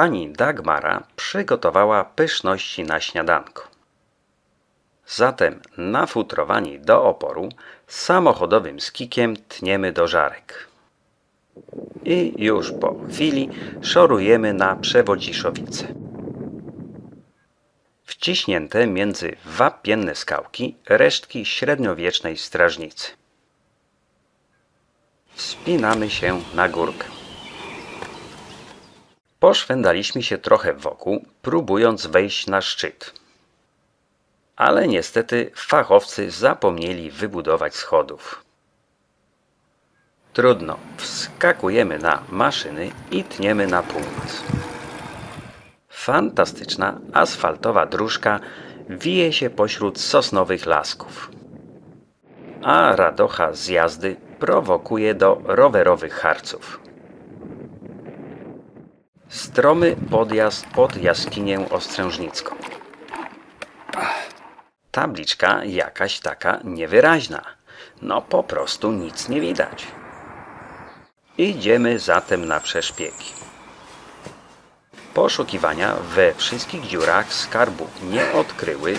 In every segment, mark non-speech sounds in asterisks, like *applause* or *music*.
Pani Dagmara przygotowała pyszności na śniadanko. Zatem nafutrowani do oporu, samochodowym skikiem tniemy do żarek. I już po chwili szorujemy na przewodziszowice. Wciśnięte między wapienne skałki resztki średniowiecznej strażnicy. Wspinamy się na górkę. Poszwędaliśmy się trochę wokół, próbując wejść na szczyt. Ale niestety fachowcy zapomnieli wybudować schodów. Trudno, wskakujemy na maszyny i tniemy na północ. Fantastyczna asfaltowa dróżka wije się pośród sosnowych lasków. A radocha z jazdy prowokuje do rowerowych harców. Stromy podjazd pod jaskinię ostrężnicką. Tabliczka jakaś taka niewyraźna. No po prostu nic nie widać. Idziemy zatem na przeszpiegi. Poszukiwania we wszystkich dziurach skarbu nie odkryły.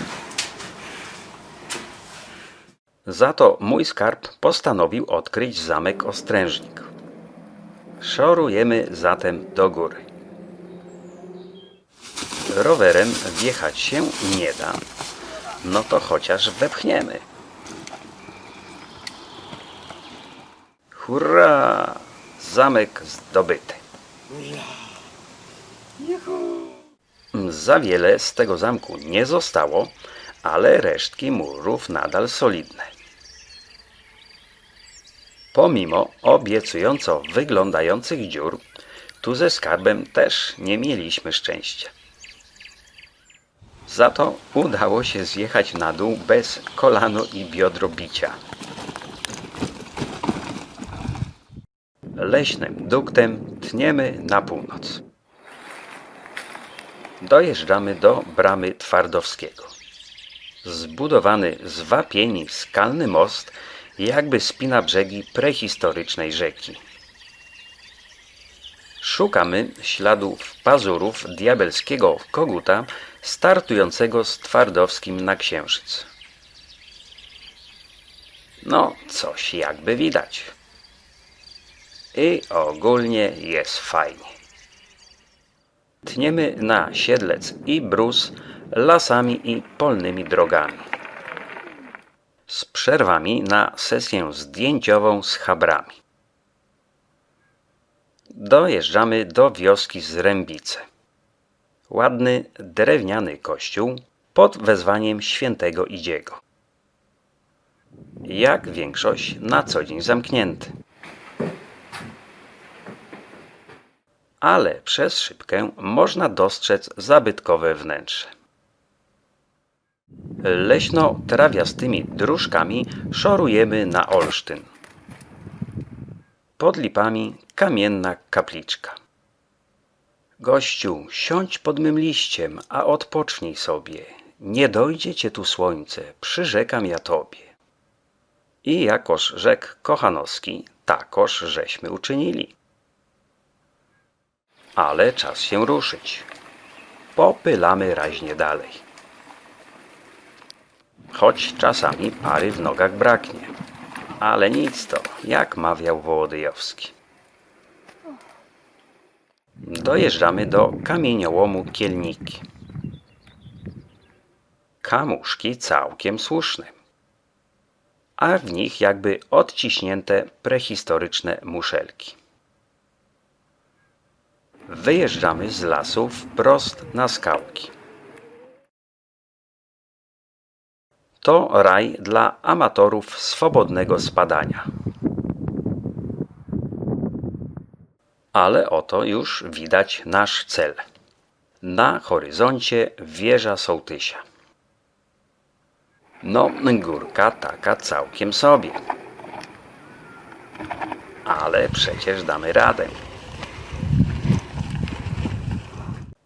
Za to mój skarb postanowił odkryć zamek Ostrężnik. Szorujemy zatem do góry. Rowerem wjechać się nie da, no to chociaż wepchniemy. Hurra! Zamek zdobyty. Za wiele z tego zamku nie zostało, ale resztki murów nadal solidne. Pomimo obiecująco wyglądających dziur, tu ze skarbem też nie mieliśmy szczęścia. Za to udało się zjechać na dół bez kolano i biodro bicia. Leśnym duktem tniemy na północ. Dojeżdżamy do bramy Twardowskiego. Zbudowany z wapieni skalny most jakby spina brzegi prehistorycznej rzeki. Szukamy śladów pazurów diabelskiego koguta startującego z Twardowskim na Księżyc. No, coś jakby widać. I ogólnie jest fajnie. Tniemy na Siedlec i Brus lasami i polnymi drogami. Z przerwami na sesję zdjęciową z chabrami. Dojeżdżamy do wioski Zrębice. Ładny, drewniany kościół pod wezwaniem świętego Idziego. Jak większość na co dzień zamknięty. ale przez szybkę można dostrzec zabytkowe wnętrze. Leśno-trawiastymi dróżkami szorujemy na Olsztyn. Pod lipami kamienna kapliczka. Gościu, siądź pod mym liściem, a odpocznij sobie. Nie dojdzie cię tu słońce, przyrzekam ja tobie. I jakoż rzekł Kochanowski, takoż żeśmy uczynili ale czas się ruszyć. Popylamy raźnie dalej. Choć czasami pary w nogach braknie. Ale nic to, jak mawiał Wołodyjowski. Dojeżdżamy do kamieniołomu Kielniki. Kamuszki całkiem słuszne. A w nich jakby odciśnięte prehistoryczne muszelki. Wyjeżdżamy z lasu wprost na skałki. To raj dla amatorów swobodnego spadania. Ale oto już widać nasz cel. Na horyzoncie wieża sołtysia. No, górka taka całkiem sobie. Ale przecież damy radę.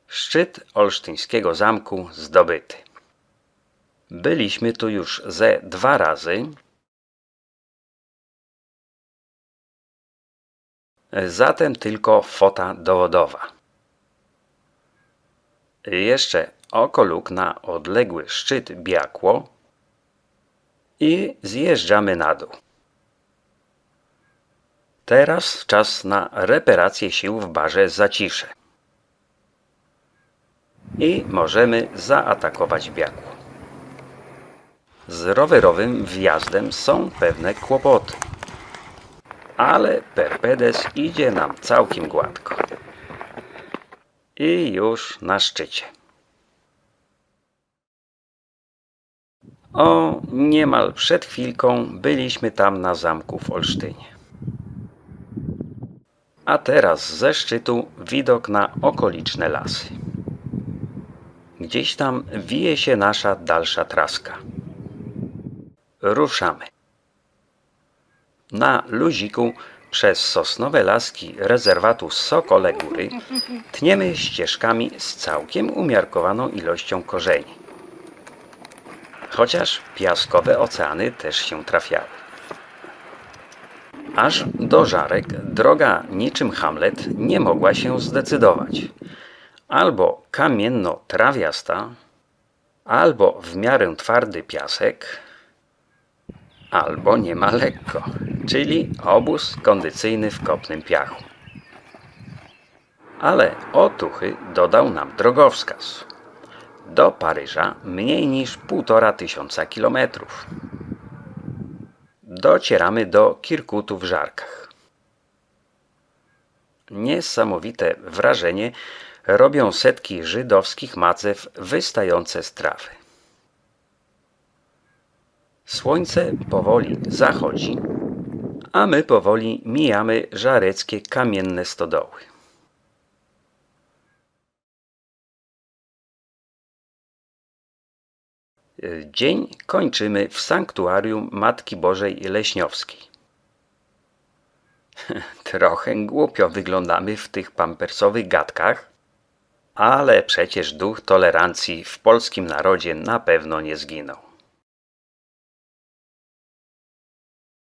Szczyt olsztyńskiego zamku zdobyty. Byliśmy tu już ze dwa razy. Zatem tylko fota dowodowa. Jeszcze oko luk na odległy szczyt Biakło i zjeżdżamy na dół. Teraz czas na reperację sił w barze Zacisze. I możemy zaatakować Biakło. Z rowerowym wjazdem są pewne kłopoty. Ale Perpedes idzie nam całkiem gładko. I już na szczycie. O, niemal przed chwilką byliśmy tam na zamku w Olsztynie. A teraz ze szczytu widok na okoliczne lasy. Gdzieś tam wije się nasza dalsza traska. Ruszamy. Na luziku przez sosnowe laski rezerwatu Sokole Góry tniemy ścieżkami z całkiem umiarkowaną ilością korzeni. Chociaż piaskowe oceany też się trafiały. Aż do żarek droga niczym Hamlet nie mogła się zdecydować. Albo kamienno-trawiasta, albo w miarę twardy piasek, albo nie ma lekko, czyli obóz kondycyjny w kopnym piachu. Ale otuchy dodał nam drogowskaz. Do Paryża mniej niż półtora tysiąca kilometrów. Docieramy do Kirkutu w Żarkach. Niesamowite wrażenie robią setki żydowskich macew wystające z trawy. Słońce powoli zachodzi, a my powoli mijamy żareckie kamienne stodoły. Dzień kończymy w sanktuarium Matki Bożej Leśniowskiej. *laughs* Trochę głupio wyglądamy w tych pampersowych gadkach, ale przecież duch tolerancji w polskim narodzie na pewno nie zginął.